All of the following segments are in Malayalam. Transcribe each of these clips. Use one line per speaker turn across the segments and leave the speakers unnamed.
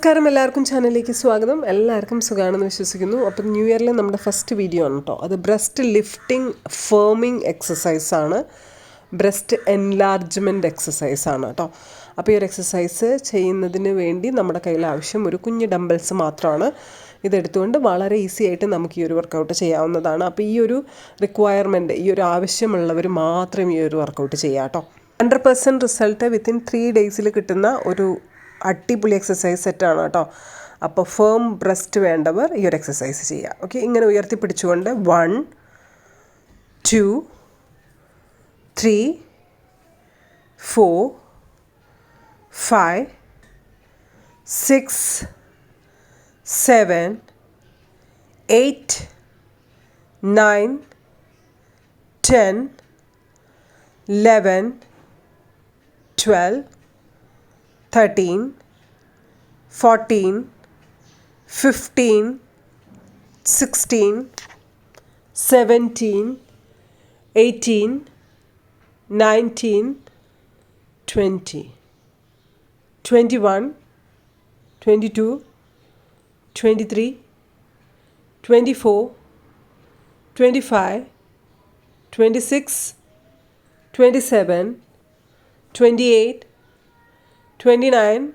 നമസ്കാരം. എല്ലാവർക്കും ചാനലിലേക്ക് സ്വാഗതം. എല്ലാവർക്കും സുഖമാണെന്ന് വിശ്വസിക്കുന്നു. അപ്പം ന്യൂ ഇയറിലെ നമ്മുടെ ഫസ്റ്റ് വീഡിയോ ആണ് കേട്ടോ. അത് ബ്രസ്റ്റ് ലിഫ്റ്റിംഗ് ഫേമിംഗ് എക്സസൈസ് ആണ്. ബ്രസ്റ്റ് എൻലാർജ്മെന്റ് എക്സസൈസ് ആണ് കേട്ടോ. അപ്പോൾ ഈ ഒരു എക്സസൈസ് ചെയ്യുന്നതിന് വേണ്ടി നമ്മുടെ കയ്യിൽ ആവശ്യം ഒരു കുഞ്ഞ് ഡംബൽസ് മാത്രമാണ്. ഇതെടുത്തുകൊണ്ട് വളരെ ഈസി ആയിട്ട് നമുക്ക് ഈ ഒരു വർക്കൗട്ട് ചെയ്യാവുന്നതാണ്. അപ്പോൾ ഈ ഒരു റിക്വയർമെന്റ് ഈ ഒരു ആവശ്യമുള്ളവർ മാത്രം ഈ ഒരു വർക്കൗട്ട് ചെയ്യാം കേട്ടോ. Hundred percent result within three ഡേയ്സിൽ കിട്ടുന്ന ഒരു അടിപൊളി എക്സസൈസ് സെറ്റാണ് കേട്ടോ. അപ്പോൾ ഫേം ബ്രസ്റ്റ് വേണ്ടവർ ഈ ഒരു എക്സസൈസ് ചെയ്യുക ഓക്കെ ഇങ്ങനെ ഉയർത്തി പിടിച്ചുകൊണ്ട് one two three four five six seven eight nine ten eleven twelve thirteen, fourteen, fifteen, sixteen, seventeen, eighteen, nineteen, twenty, twenty-one, twenty-two, twenty-three, twenty-four, twenty-five, twenty-six, twenty-seven, twenty-eight, 29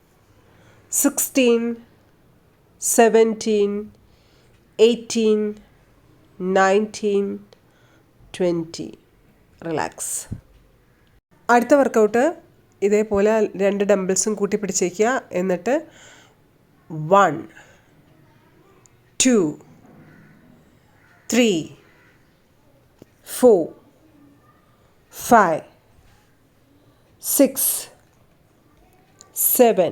16, 17, 18, 19, 20. Relax അടുത്ത വർക്കൗട്ട് ഇതേപോലെ രണ്ട് ഡംബിൾസും കൂട്ടി പിടിച്ചേക്കുക. എന്നിട്ട് one two three four five six seven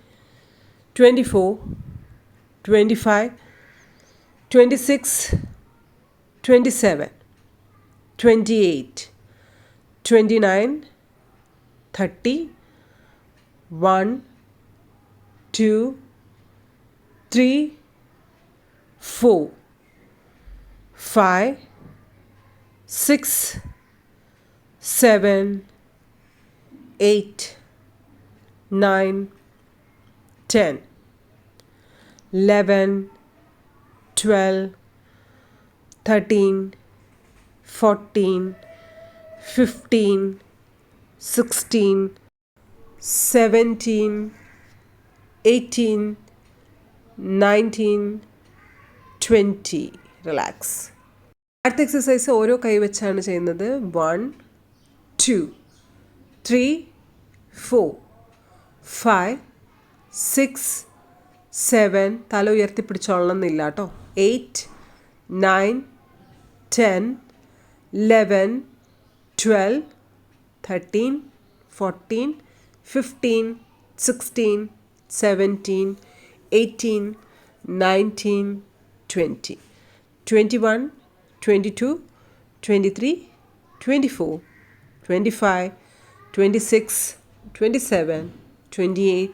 24, 25, 26, 27, 28, 29, 30, 1, 2, 3, 4, 5, 6, 7, 8, nine, ten, eleven, twelve, thirteen, fourteen, fifteen, sixteen, seventeen, eighteen, nineteen twenty relax അടുത്ത എക്സസൈസ് ഓരോ കൈ വെച്ചാണ് ചെയ്യുന്നത് one two three four five six seven തല ഉയർത്തിപ്പിടിച്ചോളണമെന്നില്ല കേട്ടോ. Eight nine ten eleven twelve thirteen fourteen fifteen sixteen seventeen eighteen nineteen twenty. Twenty one twenty two twenty three twenty four twenty five twenty six twenty seven 28,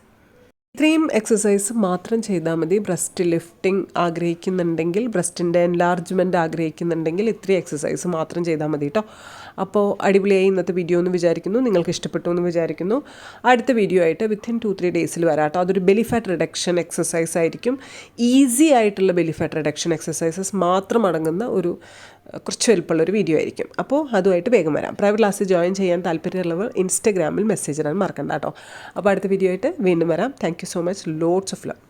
ഇത്രയും എക്സസൈസ് മാത്രം ചെയ്താൽ മതി. ബ്രസ്റ്റ് ലിഫ്റ്റിംഗ് ആഗ്രഹിക്കുന്നുണ്ടെങ്കിൽ ബ്രസ്റ്റിന്റെ എൻലാർജ്മെന്റ് ആഗ്രഹിക്കുന്നുണ്ടെങ്കിൽ ഇത്രയും എക്സസൈസ് മാത്രം ചെയ്താൽ മതി കേട്ടോ അപ്പോൾ അടിപൊളിയായി ഇന്നത്തെ വീഡിയോ എന്ന് വിചാരിക്കുന്നു. നിങ്ങൾക്ക് ഇഷ്ടപ്പെട്ടു എന്ന് വിചാരിക്കുന്നു. അടുത്ത വീഡിയോ ആയിട്ട് വിത്തിൻ ടു ത്രീ ഡേയ്സിൽ വരാം കേട്ടോ അതൊരു ബെലിഫാറ്റ് റിഡക്ഷൻ എക്സസൈസ് ആയിരിക്കും. ഈസി ആയിട്ടുള്ള ബെലിഫാറ്റ് റിഡക്ഷൻ എക്സസൈസസ് മാത്രം അടങ്ങുന്ന ഒരു കുറച്ച് വലുപ്പമുള്ള ഒരു വീഡിയോ ആയിരിക്കും. അപ്പോൾ അതുമായിട്ട് വേഗം വരാം. പ്രൈവറ്റ് ക്ലാസ് ജോയിൻ ചെയ്യാൻ താല്പര്യമുള്ളവർ ഇൻസ്റ്റഗ്രാമിൽ മെസ്സേജ് ഇടാൻ മറക്കണ്ട കേട്ടോ. അപ്പോൾ അടുത്ത വീഡിയോ ആയിട്ട് വീണ്ടും വരാം. Thank so much loads of love